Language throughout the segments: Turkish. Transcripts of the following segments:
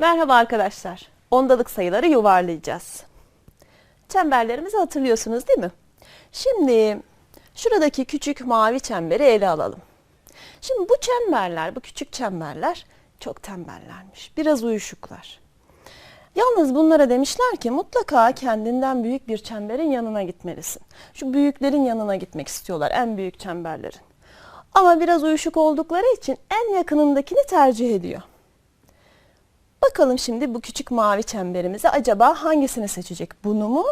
Merhaba arkadaşlar. Ondalık sayıları yuvarlayacağız. Çemberlerimizi hatırlıyorsunuz değil mi? Şimdi şuradaki küçük mavi çemberi ele alalım. Şimdi bu çemberler, bu küçük çemberler çok tembellermiş. Biraz uyuşuklar. Yalnız bunlara demişler ki mutlaka kendinden büyük bir çemberin yanına gitmelisin. Şu büyüklerin yanına gitmek istiyorlar, en büyük çemberlerin. Ama biraz uyuşuk oldukları için en yakınındakini tercih ediyor. Bakalım şimdi bu küçük mavi çemberimize acaba hangisini seçecek? Bunu mu?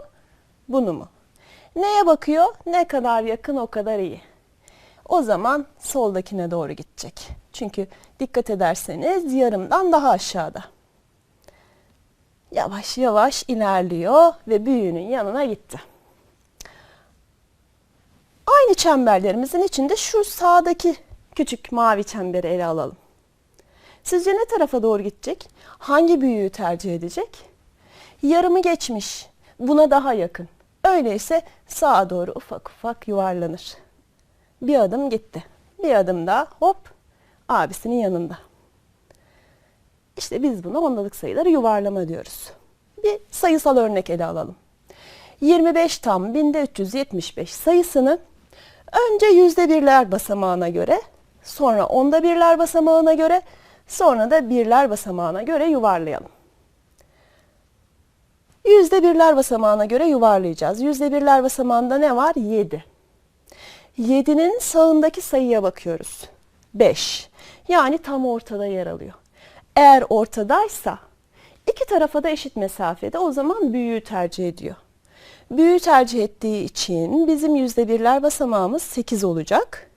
Bunu mu? Neye bakıyor? Ne kadar yakın o kadar iyi. O zaman soldakine doğru gidecek. Çünkü dikkat ederseniz yarımdan daha aşağıda. Yavaş yavaş ilerliyor ve büyüğünün yanına gitti. Aynı çemberlerimizin içinde şu sağdaki küçük mavi çemberi ele alalım. Sizce ne tarafa doğru gidecek? Hangi büyüğü tercih edecek? Yarımı geçmiş. Buna daha yakın. Öyleyse sağa doğru ufak ufak yuvarlanır. Bir adım gitti. Bir adım daha hop abisinin yanında. İşte biz buna ondalık sayıları yuvarlama diyoruz. Bir sayısal örnek ele alalım. 25 tam binde 375 sayısını önce yüzde birler basamağına göre, sonra onda birler basamağına göre, sonra da birler basamağına göre yuvarlayalım. Yüzde birler basamağına göre yuvarlayacağız. Yüzde birler basamağında ne var? 7. 7'nin sağındaki sayıya bakıyoruz. 5. Yani tam ortada yer alıyor. Eğer ortadaysa iki tarafa da eşit mesafede o zaman büyüğü tercih ediyor. Büyüğü tercih ettiği için bizim yüzde birler basamağımız 8 olacak.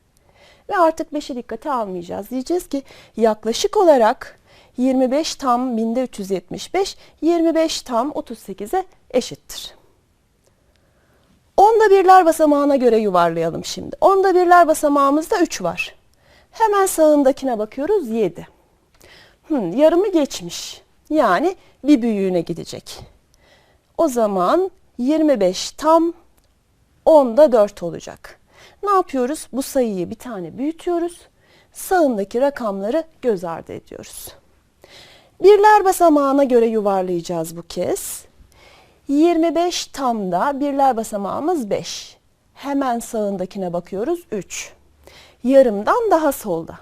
Ve artık 5'i dikkate almayacağız. Diyeceğiz ki yaklaşık olarak 25 tam binde 375, 25 tam 38'e eşittir. Onda birler basamağına göre yuvarlayalım şimdi. Onda birler basamağımızda 3 var. Hemen sağındakine bakıyoruz 7. Hmm, yarımı geçmiş. Yani bir büyüğüne gidecek. O zaman 25 tam 10'da 4 olacak. Ne yapıyoruz? Bu sayıyı bir tane büyütüyoruz. Sağındaki rakamları göz ardı ediyoruz. Birler basamağına göre yuvarlayacağız bu kez. 25 tamda birler basamağımız 5. Hemen sağındakine bakıyoruz 3. Yarımdan daha solda.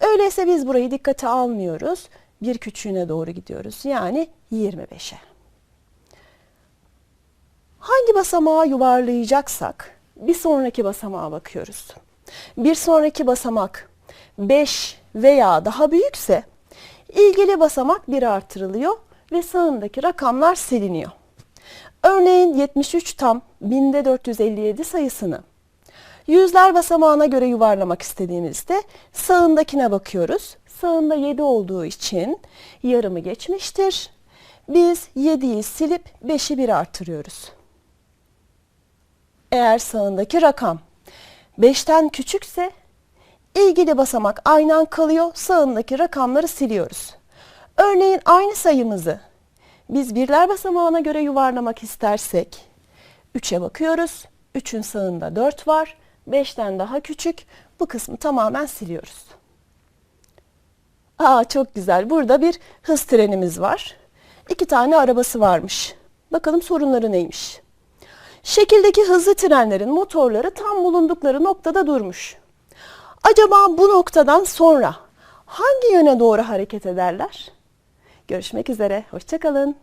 Öyleyse biz burayı dikkate almıyoruz. Bir küçüğüne doğru gidiyoruz. Yani 25'e. Hangi basamağa yuvarlayacaksak bir sonraki basamağa bakıyoruz. Bir sonraki basamak 5 veya daha büyükse ilgili basamak 1 artırılıyor ve sağındaki rakamlar siliniyor. Örneğin 73 tam binde 457 sayısını yüzler basamağına göre yuvarlamak istediğimizde sağındakine bakıyoruz. Sağında 7 olduğu için yarımı geçmiştir. Biz 7'yi silip 5'i 1 artırıyoruz. Eğer sağındaki rakam 5'ten küçükse ilgili basamak aynen kalıyor. Sağındaki rakamları siliyoruz. Örneğin aynı sayımızı biz birler basamağına göre yuvarlamak istersek 3'e bakıyoruz. 3'ün sağında 4 var. 5'ten daha küçük. Bu kısmı tamamen siliyoruz. Aa çok güzel. Burada bir hız trenimiz var. İki tane arabası varmış. Bakalım sorunları neymiş? Şekildeki hızlı trenlerin motorları tam bulundukları noktada durmuş. Acaba bu noktadan sonra hangi yöne doğru hareket ederler? Görüşmek üzere. Hoşçakalın.